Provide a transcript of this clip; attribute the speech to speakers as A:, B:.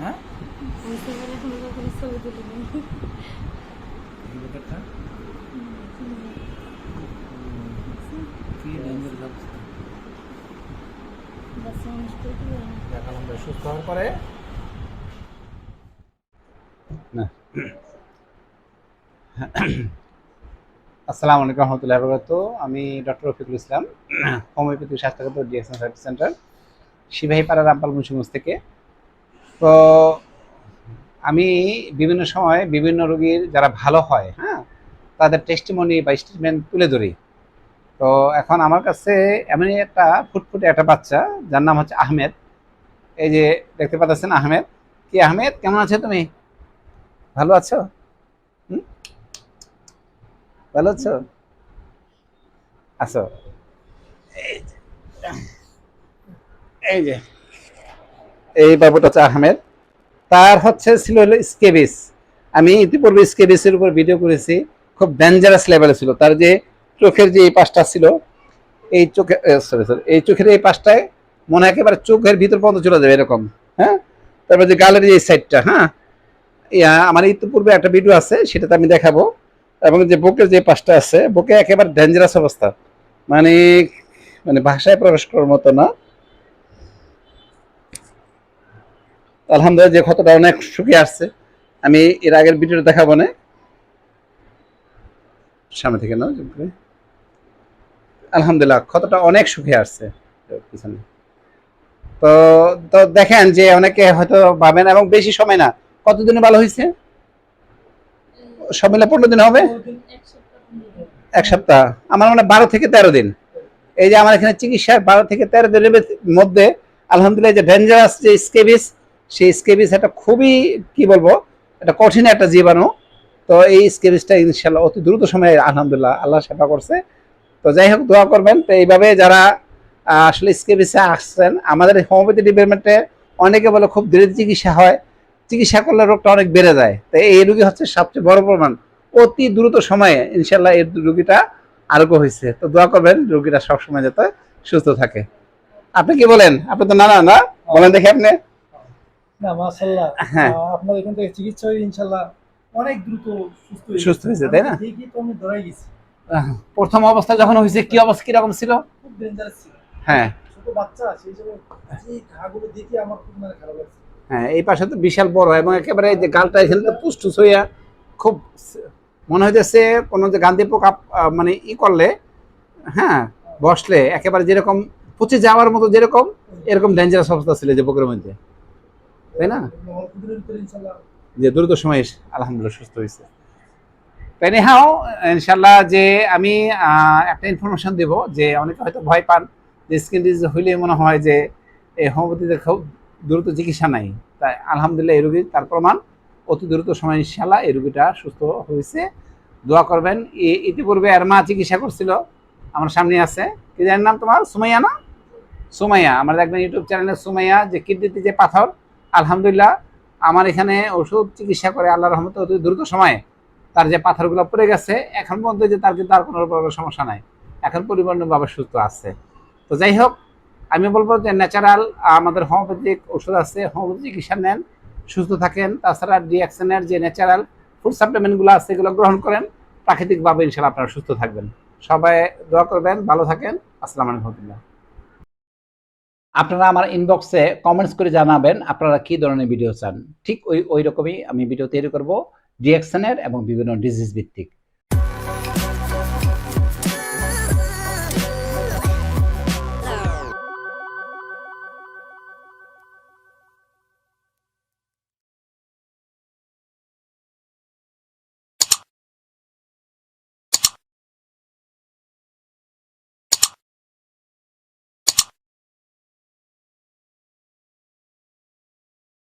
A: হ্যাঁ? এই ব্যাপারটা? কি অবস্থা ভাই, সুস্থ হওয়ার পরে?
B: আসসালামু আলাইকুম রহমতুল্লাহ বরকাত আমি ডক্টর রফিকুল ইসলাম, হোমিওপ্যাথি স্বাস্থ্যগত ডিএকশন সার্ভিস সেন্টার। সিপাহীপাড়া রামপাল মুন্সিগঞ্জ থেকে। তো আমি বিভিন্ন সময় বিভিন্ন রোগীর যারা ভালো হয় হ্যাঁ তাদের টেস্টিমনি বা স্টেটমেন্ট তুলে ধরি। তো এখন আমার কাছে এমনই একটা ফুটফুটে একটা বাচ্চা, যার নাম হচ্ছে আহমেদ। এই যে দেখতে পাচ্ছেন আহমেদ। কি আহমেদ, কেমন আছো তুমি? ভালো আছো? ভালো আছো? আছো এই যে এই যে, এই বাবুটা হচ্ছে আহমেদ। তার হচ্ছে ছিল হলো স্কেবিস। আমি ইতিপূর্বে স্কেবিসের উপর ভিডিও করেছি, খুব ডেঞ্জারাস লেভেলে ছিল। তার যে চোখের যে এই পাশটা ছিল, এই চোখে সরি সরি এই চোখের এই পাশটায় মনে হয় একেবারে চোখের ভিতর পর্যন্ত চলে যাবে এরকম হ্যাঁ? তারপর যে গালের এই সাইডটা হ্যাঁ? আমার ইতিপূর্বে একটা ভিডিও আছে, সেটাতে আমি দেখাবো। এবং যে বুকের যে পাশটা আছে, বুকে একেবারে ডেঞ্জারাস অবস্থা। মানে মানে ভাষায় প্রবেশ করার মতো না। আলহামদুলিল্লাহ যে ক্ষতটা অনেক শুকিয়ে আসছে। আমি এর আগের ভিডিওটা দেখাবো না। সামনে থেকে না। আলহামদুলিল্লাহ, ক্ষতটা অনেক শুকিয়ে আসছে। পিছনে। তো তো দেখেন যে অনেকে হয়তো ভাবেন, এবং বেশি সময় না, কতদিনে ভালো হয়েছে? সব মিলে পনেরো দিন হবে।
C: এক সপ্তাহ।
B: আমার মানে বারো থেকে তেরো দিন। এই যে আমার এখানে চিকিৎসা বারো থেকে তেরো দিনের মধ্যে, আলহামদুলিল্লাহ যে ডেঞ্জারাস যে স্কেবিস সেই স্কেবিস একটা খুবই, কি বলব, একটা কঠিন একটা জীবাণু। তো এই স্কেবিসটা ইনশাল্লাহ অতি দ্রুত সময়ে, আলহামদুলিল্লাহ, আল্লাহ সেবা করছে। তো যাই হোক, দোয়া করবেন। তো এইভাবে যারা আসলে স্কেবিসে আসছেন, আমাদের হোমিওপ্যাথি ডিপার্টমেন্টে অনেকে বলে খুব দেরি চিকিৎসা হয়। চিকিৎসা করলে রোগটা অনেক বেড়ে যায়। তো এই রুগী হচ্ছে সবচেয়ে বড় প্রমাণ। অতি দ্রুত সময়ে, ইনশাল্লাহ, এই রুগীটা আরোগ্য হয়েছে। তো দোয়া করবেন রোগীটা সবসময় যাতে সুস্থ থাকে। আপনি কি বলেন? আপনি তো না না না? বলেন দেখি আপনি।
D: না
B: হ্যাঁ।
D: আপনার এখান থেকে চিকিৎসা হয়ে অনেক দ্রুত সুস্থ হয়ে
B: সুস্থ হয়েছে, তাই না?
D: আমি তো আমি ধরাই গেছি।
B: প্রথম অবস্থা যখন হয়েছে কি অবস্থা ছিল?
D: খুব ডেঞ্জারাস ছিল।
B: হ্যাঁ।
D: ছোট বাচ্চা সেই হিসেবে যে ঘাগুলো দেখি আমার খুব মানে খারাপ লাগছে।
B: হ্যাঁ এই পাশে তো বিশাল বড় এবং একেবারে যে গালটা এখানে তো পুষ্টুস হইয়া খুব মনে হইতেছে কোনো যে গান্ধী পোকা মানে ই করলে হ্যাঁ বসলে একেবারে যেরকম পচে যাওয়ার মতো যেরকম এরকম ডেঞ্জারাস অবস্থা ছিল যে বুকের মধ্যে। তাই না? যে দ্রুত সময়ে আলহামদুলিল্লাহ সুস্থ হয়েছে। তাই হাও ইনশাল্লাহ যে আমি একটা ইনফরমেশন দেব যে অনেকে হয়তো ভয় পান যে স্কিন ডিজিজ হইলে মনে হয় যে এই হোমিওপ্যাথিতে খুব দ্রুত চিকিৎসা নাই। তাই আলহামদুলিল্লাহ এই রোগী তার প্রমাণ, অতি দ্রুত সময় ইনশাল্লাহ এই রোগীটা সুস্থ হয়েছে। দোয়া করবেন ইতিপূর্বে এর মা চিকিৎসা করছিল, আমার সামনে আছে। কি জানেন নাম তোমার? সুমাইয়া না? সুমাইয়া, আমার দেখবেন ইউটিউব চ্যানেলে সুমাইয়া যে কিডনিতে যে পাথর আলহামদুলিল্লাহ, আমার এখানে ওষুধ চিকিৎসা করে আল্লাহ রহমতে অতি দ্রুত সময়ে তার যে পাথরগুলো পড়ে গেছে, এখন পর্যন্ত যে তার কিন্তু আর কোনো রকমের সমস্যা নাই। এখন পরিপূর্ণভাবে সুস্থ আছে। তো যাই হোক, আমি বলব যে ন্যাচারাল আমাদের হোমিওপ্যাথিক ওষুধ আছে হোমিওপ্যাথি চিকিৎসা নেন, সুস্থ থাকেন। তাছাড়া ডিএক্সএনের যে ন্যাচারাল ফুড সাপ্লিমেন্টগুলো আছে, এগুলো গ্রহণ করেন। প্রাকৃতিকভাবে ইনশাল্লাহ আপনারা সুস্থ থাকবেন। সবাই দোয়া করবেন, ভালো থাকেন। আসসালামু আলাইকুম। আপনারা আমার ইনবক্সে কমেন্টস করে জানাবেন আপনারা কি ধরনের ভিডিও চান। ঠিক ওই ওই রকমই আমি ভিডিও তৈরি করব ডিএকশনের এবং বিভিন্ন ডিজিজ ভিত্তিক।